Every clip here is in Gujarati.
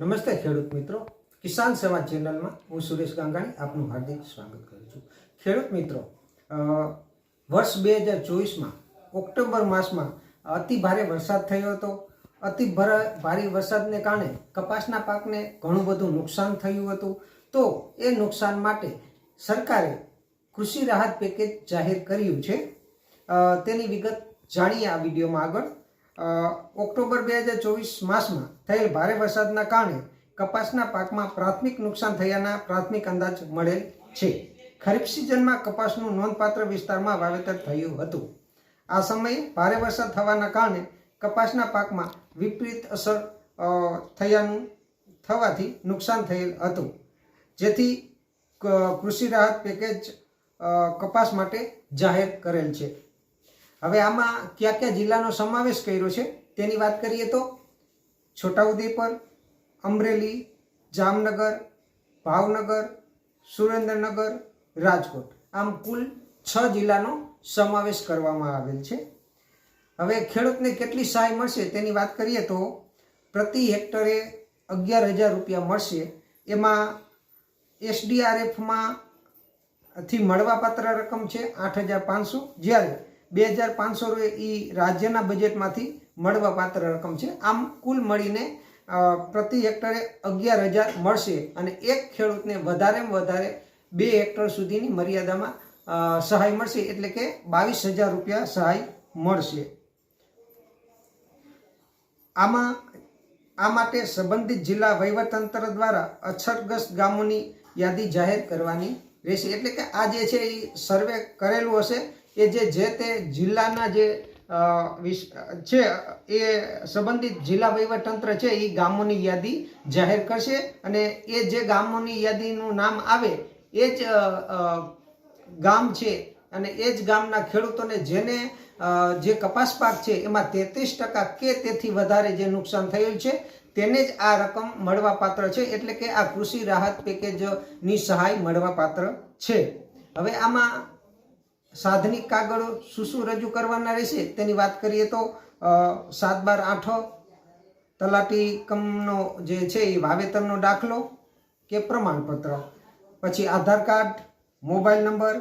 નમસ્તે ખેડૂત મિત્રો. કિસાન સેવા ચેનલમાં હું સુરેશ ગાંગાણી આપનું હાર્દિક સ્વાગત કરું છું. ખેડૂત મિત્રો વર્ષ બે હજાર ચોવીસમાં, ઓક્ટોબર માસમાં અતિ ભારે વરસાદ થયો હતો. અતિ ભરા- વરસાદને કારણે કપાસના પાકને ઘણું બધું નુકસાન થયું હતું. તો એ નુકસાન માટે સરકારે કૃષિ રાહત પેકેજ જાહેર કર્યું છે. તેની વિગત જાણીએ આ વિડીયોમાં આગળ. ઓક્ટોબર બે હજાર ચોવીસ માસમાં થયેલ ભારે વરસાદના કારણે કપાસના પાકમાં પ્રાથમિક નુકસાન થયાના પ્રાથમિક અંદાજ મળેલ છે. ખરીફ સિઝનમાં કપાસનું નોંધપાત્ર વિસ્તારમાં વાવેતર થયું હતું. આ સમયે ભારે વરસાદ થવાના કારણે કપાસના પાકમાં વિપરીત અસર થયાનું, થવાથી નુકસાન થયેલ હતું. જેથી કૃષિ રાહત પેકેજ કપાસ માટે જાહેર કરેલ છે. હવે આમાં કયા કયા જિલ્લાનો સમાવેશ કર્યો છે તેની વાત કરીએ તો છોટાઉદેપુર, અમરેલી, જામનગર, ભાવનગર, સુરેન્દ્રનગર, રાજકોટ. આમ કુલ છ જિલ્લાનો સમાવેશ કરવામાં આવેલ છે. હવે ખેડૂતને કેટલી સહાય મળશે તેની વાત કરીએ તો પ્રતિ હેક્ટરે અગિયાર હજાર રૂપિયા મળશે. એમાં એસડીઆરએફમાં થી મળવાપાત્ર રકમ છે આઠ હજાર પાંચસો. જ્યારે બે હજાર પાંચસો એ રાજ્યના બજેટમાંથી મળવા પાત્ર રકમ છે. આમ કુલ મળીને પ્રતિ હેક્ટરે અગિયાર હજાર મળશે અને એક ખેડૂતને વધારેમાં વધારે બે હેક્ટર સુધીની મર્યાદામાં સહાય મળશે. એટલે કે બાવીસ હજાર રૂપિયા સહાય મળશે. આમાં, આ માટે સંબંધિત જિલ્લા વહીવટતંત્ર દ્વારા અછતગ્રસ્ત ગામોની યાદી જાહેર કરવાની રહેશે. એટલે કે આ જે છે એ સર્વે કરેલું હશે. એ જે જે તે જિલ્લાના જે છે, એ સંબંધિત જિલ્લા વહીવટતંત્ર છે એ ગામોની યાદી જાહેર કરશે અને એ જે ગામોની યાદીનું નામ આવે, એ જ ગામ છે અને એ જ ગામના ખેડૂતોને જેને જે કપાસ પાક છે, એમાં તેત્રીસ ટકા કે તેથી વધારે જે નુકસાન થયેલ છે, તેને જ આ રકમ મળવાપાત્ર છે, એટલે કે આ કૃષિ રાહત પેકેજની સહાય મળવાપાત્ર છે. હવે આમાં સાધનિક કાગળો શું શું રજૂ કરવાના રહેશે તેની વાત કરીએ તો સાત બાર આઠ તલાટી કમનો જે છે એ વાવેતરનો દાખલો કે પ્રમાણપત્ર, પછી Aadhaar card, mobile number,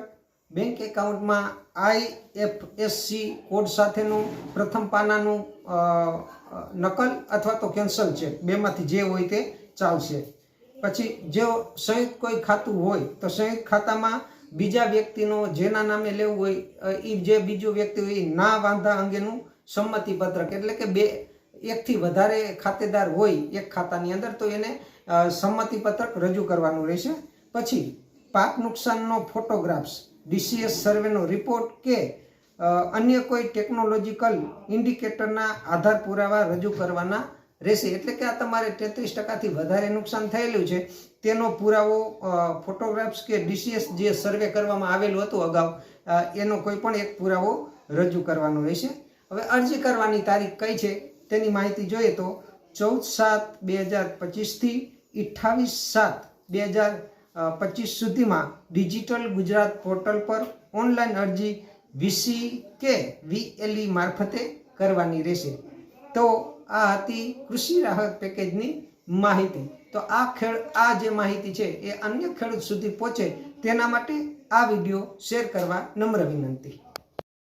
bank એકાઉન્ટમાં આઈએફએસસી કોડ સાથેનું પ્રથમ પાનાનું નકલ અથવા તો કેન્સલ ચેક બેમાંથી જે હોય તે ચાલશે. પછી જો સંયુક્ત કોઈ ખાતું હોય તો સંયુક્ત ખાતામાં બીજા વ્યક્તિનો જેના નામે લેવું હોય એ જે બીજો વ્યક્તિ હોય એ ના વાંધા અંગેનું સંમતિ પત્રક એટલે કે બે, એકથી વધારે ખાતેદાર હોય એક ખાતાની અંદર, તો એને સંમતિ પત્રક રજૂ કરવાનું રહેશે. પછી, પાક નુકસાનનો ફોટોગ્રાફ્સ, ડીસીએસ સર્વેનો રિપોર્ટ કે અન્ય કોઈ ટેકનોલોજીકલ ઇન્ડિકેટરના આધાર પુરાવા રજૂ કરવાના રહેશે. એટલે કે આ તમારે તેત્રીસ ટકાથી વધારે નુકસાન થયેલું છે. તેનો પુરાવો ફોટોગ્રાફ્સ કે ડીસીએસ જે સર્વે કરવામાં આવેલું હતું અગાઉ એનો કોઈ પણ એક પુરાવો રજૂ કરવાનો રહેશે. હવે અરજી કરવાની તારીખ કઈ છે તેની માહિતી જોઈએ તો ચૌદ સાત બે હજાર પચીસથી અઠ્ઠાવીસ સાત બે હજાર પચીસ સુધીમાં ડિજિટલ ગુજરાત પોર્ટલ પર ઓનલાઈન અરજી વીસી કે વીએલઈ મારફતે કરવાની રહેશે. તો આ હતી કૃષિ રાહત પેકેજની માહિતી. તો આ ખેડ, આ જે માહિતી છે એ અન્ય ખેડૂત સુધી પહોંચે તેના માટે આ વીડિયો શેર કરવા નમ્ર વિનંતી.